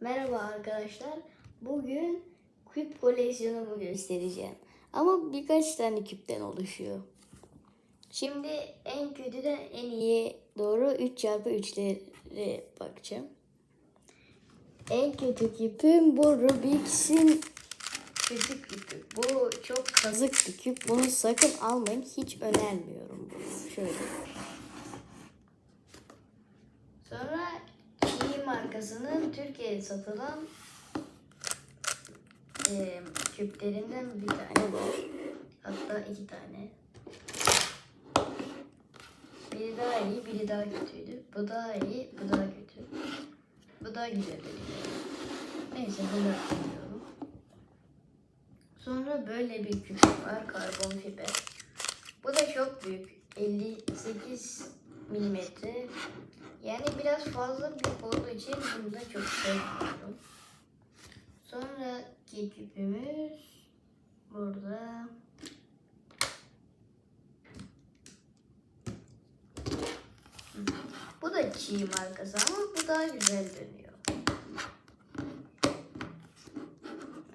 Merhaba arkadaşlar. Bugün küp koleksiyonumu göstereceğim. Ama birkaç tane küpten oluşuyor. Şimdi en kötüden en iyi doğru 3x3'lere bakacağım. En kötü küpüm bu Rubik's'in küçük küpü. Bu çok kazık bir küp. Bunu sakın almayın. Hiç önermiyorum. Şöyle. Sonra Çiğ markasının Türkiye'de satılan e, küplerinden bir tane var. Hatta iki tane. Biri daha iyi, biri daha kötüydü. Bu daha iyi, bu daha kötü. Bu daha güzel benim. Neyse bunu alıyorum. Sonra böyle bir küp var, karbon fiber. Bu da çok büyük. 58 milimetre. Yani biraz fazla büyük olduğu için bunu da çok sevmiyorum. Sonraki küpümüz burada. Bu da çiğ markası ama bu daha güzel dönüyor.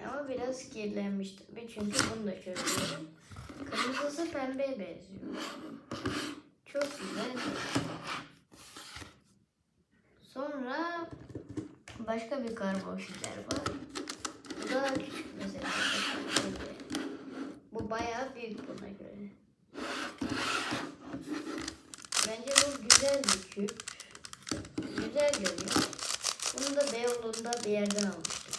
Ama biraz kirlenmiş tabii çünkü bunu da çözüyorum. Kırmızısı pembeye benziyor. Çok güzel. Sonra başka bir fiber var. Bu daha küçük mesela. Bu bayağı büyük buna göre. Bence bu güzel bir küp. Güzel görünüyor. Bunu da Beyoğlu'nda bir yerden almıştım.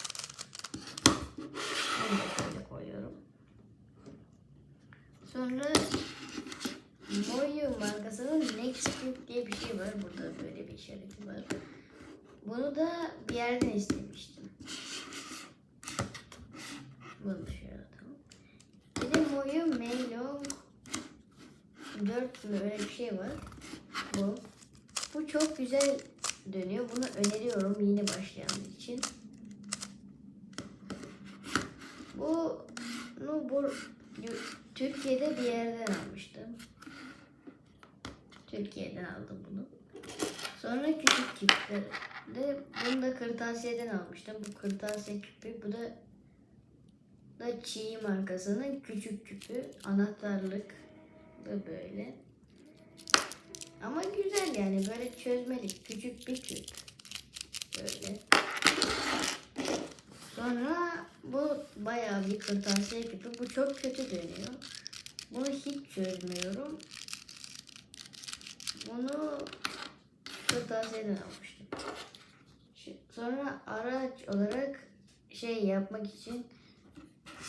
Bunu da şöyle koyuyorum. Sonra Moyu markasının Next Cube diye bir şey var. Burada böyle bir işareti var. Bunu da bir yerden istemiştim. Bunu şöyle atalım. Bir de Moyu Melon 4 mü öyle bir şey var. Bu. Bu çok güzel dönüyor. Bunu öneriyorum yeni başlayanlar için. Bu bunu bu Türkiye'de bir yerden almıştım. Türkiye'den aldım bunu. Sonra küçük küpler de bunu da kırtasiyeden almıştım. Bu kırtasiye küpü. Bu da da Çiğ markasının küçük küpü. Anahtarlık da böyle. Ama güzel yani böyle çözmelik küçük bir küp. Böyle. Sonra bu bayağı bir kırtasiye küpü. Bu çok kötü dönüyor. Bunu hiç çözmüyorum. Bunu kırtasiyeden almıştım. Sonra araç olarak şey yapmak için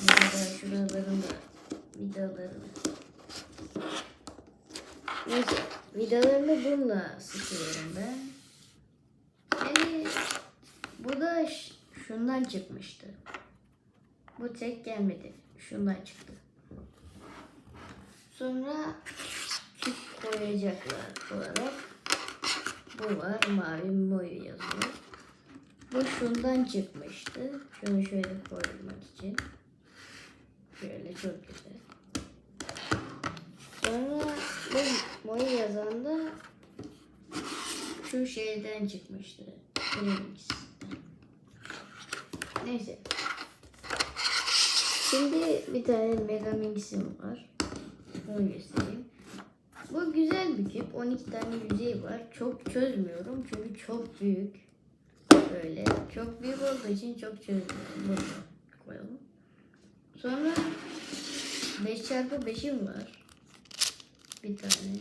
mesela şuraların da vidalarını Neyse vidalarını bununla sıkıyorum ben. Yani bu da şundan çıkmıştı. Bu tek gelmedi. Şundan çıktı. Sonra koyacaklar olarak bu var mavi moyu yazıyor. Bu şundan çıkmıştı. Şunu şöyle koymak için. Şöyle çok güzel. Sonra bu moyu yazan da şu şeyden çıkmıştı. Remix. Neyse. Şimdi bir tane Megamix'im var. Onu göstereyim. Bu güzel bir küp. 12 tane yüzey var. Çok çözmüyorum çünkü çok büyük. Böyle. Çok büyük olduğu için çok. Bunu koyalım. Sonra 5x5'im var. Bir tane.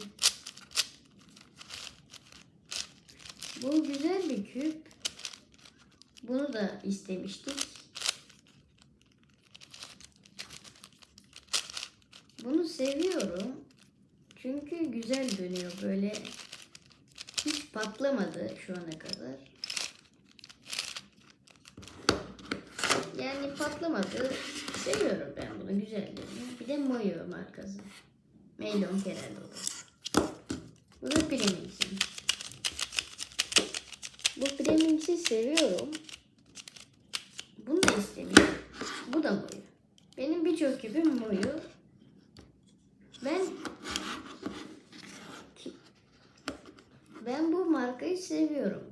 Bu güzel bir küp. Bunu da istemiştik. Bunu seviyorum. Çünkü güzel dönüyor böyle. Hiç patlamadı şu ana kadar. Yani patlamadı. Seviyorum ben bunu. Güzel dönüyor. Bir de Moyo markası. Meylon herhalde o. Bu da Premix'in. Bu Premix'i seviyorum. Bunu da istemiyorum. Bu da Moyo. Benim birçok küpüm Moyo. Ben ben bu markayı seviyorum.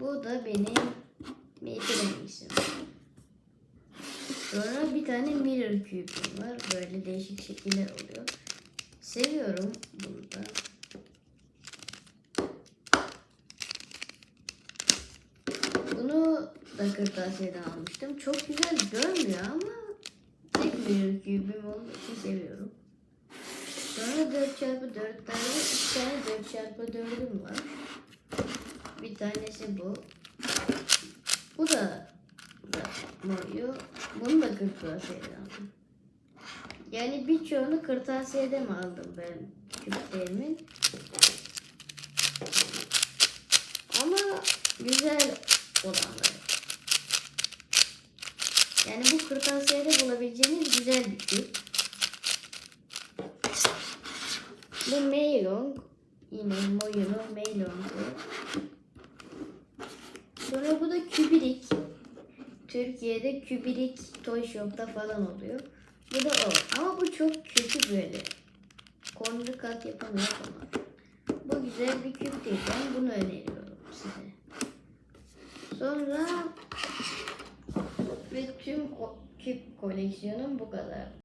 Bu da benim Maybelline Sonra bir tane mirror küpüm var. Böyle değişik şekiller oluyor. Seviyorum bunu da. Bunu da kırtasiyeden almıştım. Çok güzel görmüyor ama tek mirror küpüm olduğu için seviyorum. Sonra 4x4 tane, iki tane 4x4'üm var. Bir tanesi bu. Bu da, da Mario. Bunu da kırtasiyeden aldım. Yani birçoğunu kırtasiyede mi aldım ben küplerimin. Ama güzel olanları. Yani bu kırtasiyede bulabileceğiniz güzel bir küp. Bu Meilong. Yine Moyuno Meilong'u. Sonra bu da Kübirik. Türkiye'de Kübirik Toy Shop'ta falan oluyor. Bu da o. Ama bu çok kötü böyle. Konulu kat yapamıyor ama. Bu güzel bir küp değil. Ben bunu öneriyorum size. Sonra ve tüm küp koleksiyonum bu kadar.